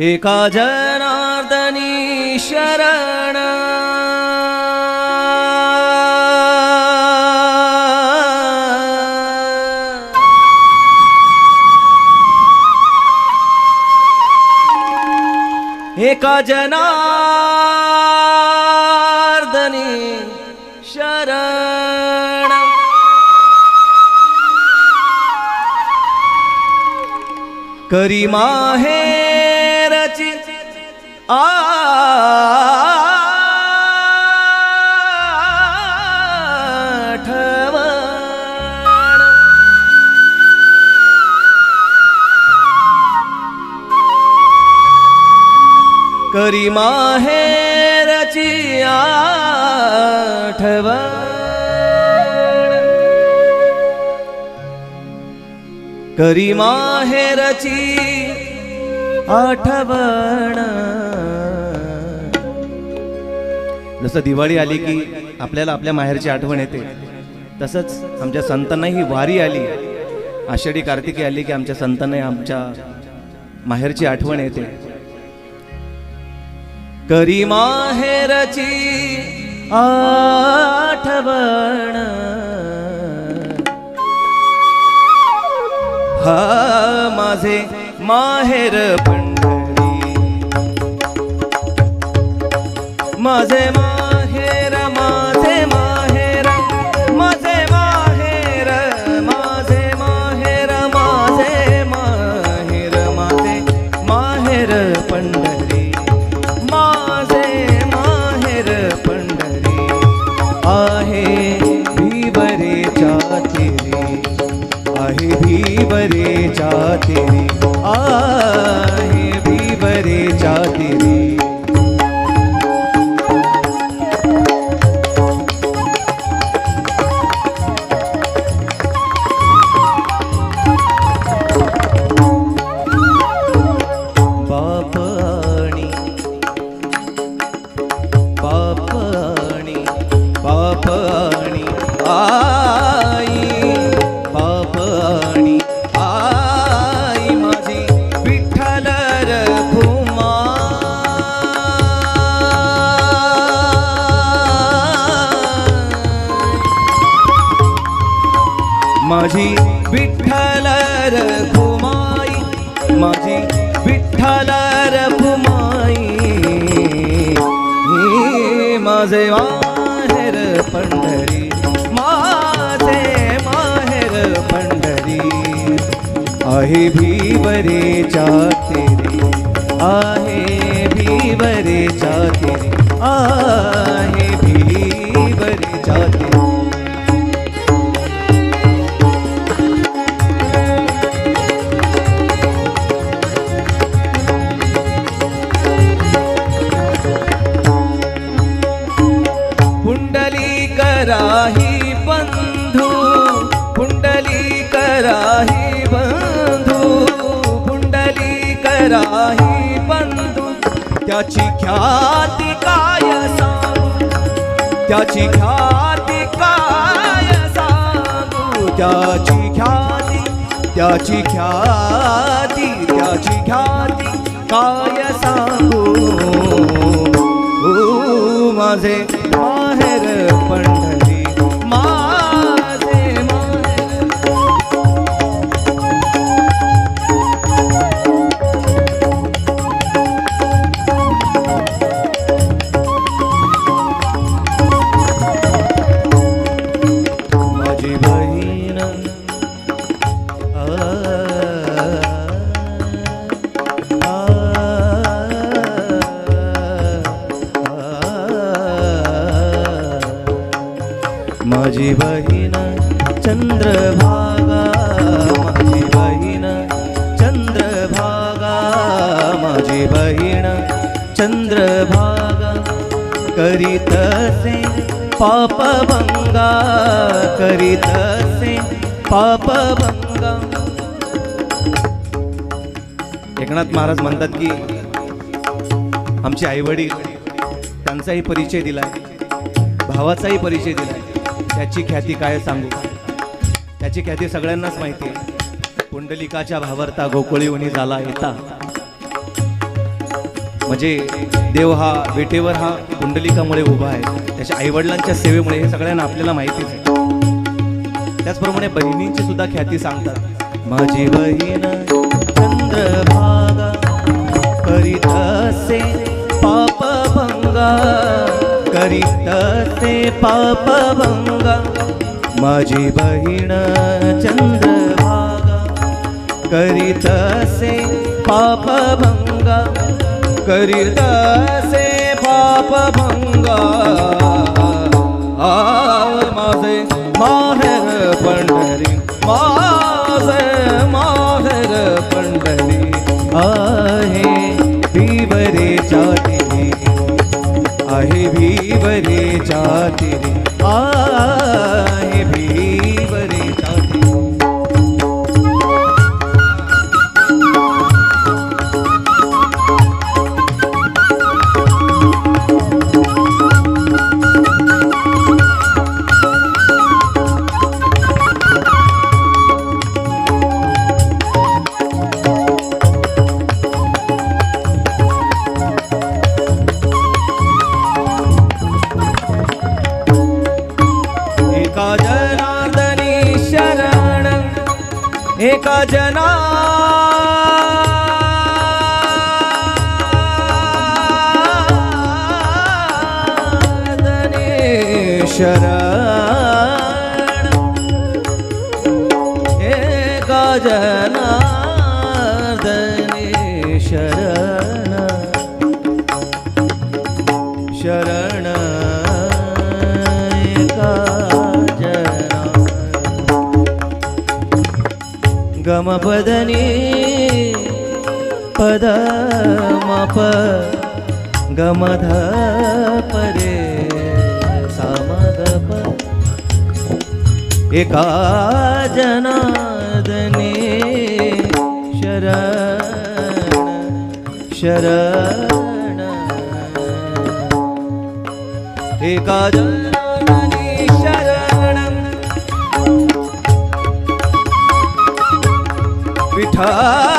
एका जनार्दनी शरण. एका जनार्दनी शरण. करी माहे आठवण. करी माहेरची आठवण. करी माहेरची आठवण. जसं दिवाळी आली की आपल्याला आपल्या माहेरची आठवण येते तसंच आमच्या संतांना ही वारी आली. आषाढी कार्तिकी आली की आमच्या संतांना आमच्या माहेरची आठवण येते. करी माहेरची आठवण. हा माझे माहेर पंढरी. माझे मा माझे माहेर पंढरी माझे माहेर पंढरी. आहे भीवरेच्या तेरी आहे भीवरेच्या तेरी आहे राही बंधू त्याची ख्याती काय सांगू? त्याची ख्याती काय सांगू? त्याची ख्याती त्याची ख्याती त्याची ख्याती काय सांगू? माझे माहेर माझी बहीण चंद्रभागा माझी बहीण चंद्रभागा माझी बहीण चंद्रभागा करीतसे पापभंगा करीतसे पापभंगा. एकनाथ महाराज म्हणतात की आमचे आईवडील त्यांचाही परिचय दिला भावाचाही परिचय दिला त्याची ख्याती काय सांगू? त्याची ख्याती सगळ्यांनाच माहिती आहे. पुंडलिकाच्या भावर्ता गोकुळीवणी झाला येता म्हणजे देव हा विटेवर हा कुंडलिकामुळे उभा आहे. त्याच्या आईवडिलांच्या सेवेमुळे हे सगळ्यांना आपल्याला माहितीच आहे. त्याचप्रमाणे बहिणींची सुद्धा ख्याती सांगतात. माझी बहीण चंद्रभागा करीत असे पापभंगा करीत असे पापभंगा माझी बहीण चंद्रभागा करीत असे पापभंगा करीत असे पापभंगा. आ माझे माहे रे जाती रे. एका जनार्दनी शरण एका जनार्दनी पदनी पद मप गमध परे सामगप एका जनादने शरण शरण। एका जन ঠা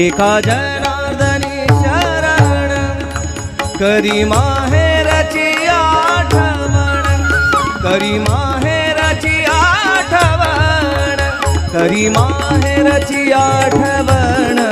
एका जनार्दनी शरण करी माहेराची आठवण करी माहेराची आठवण करी माहेराची आठवण.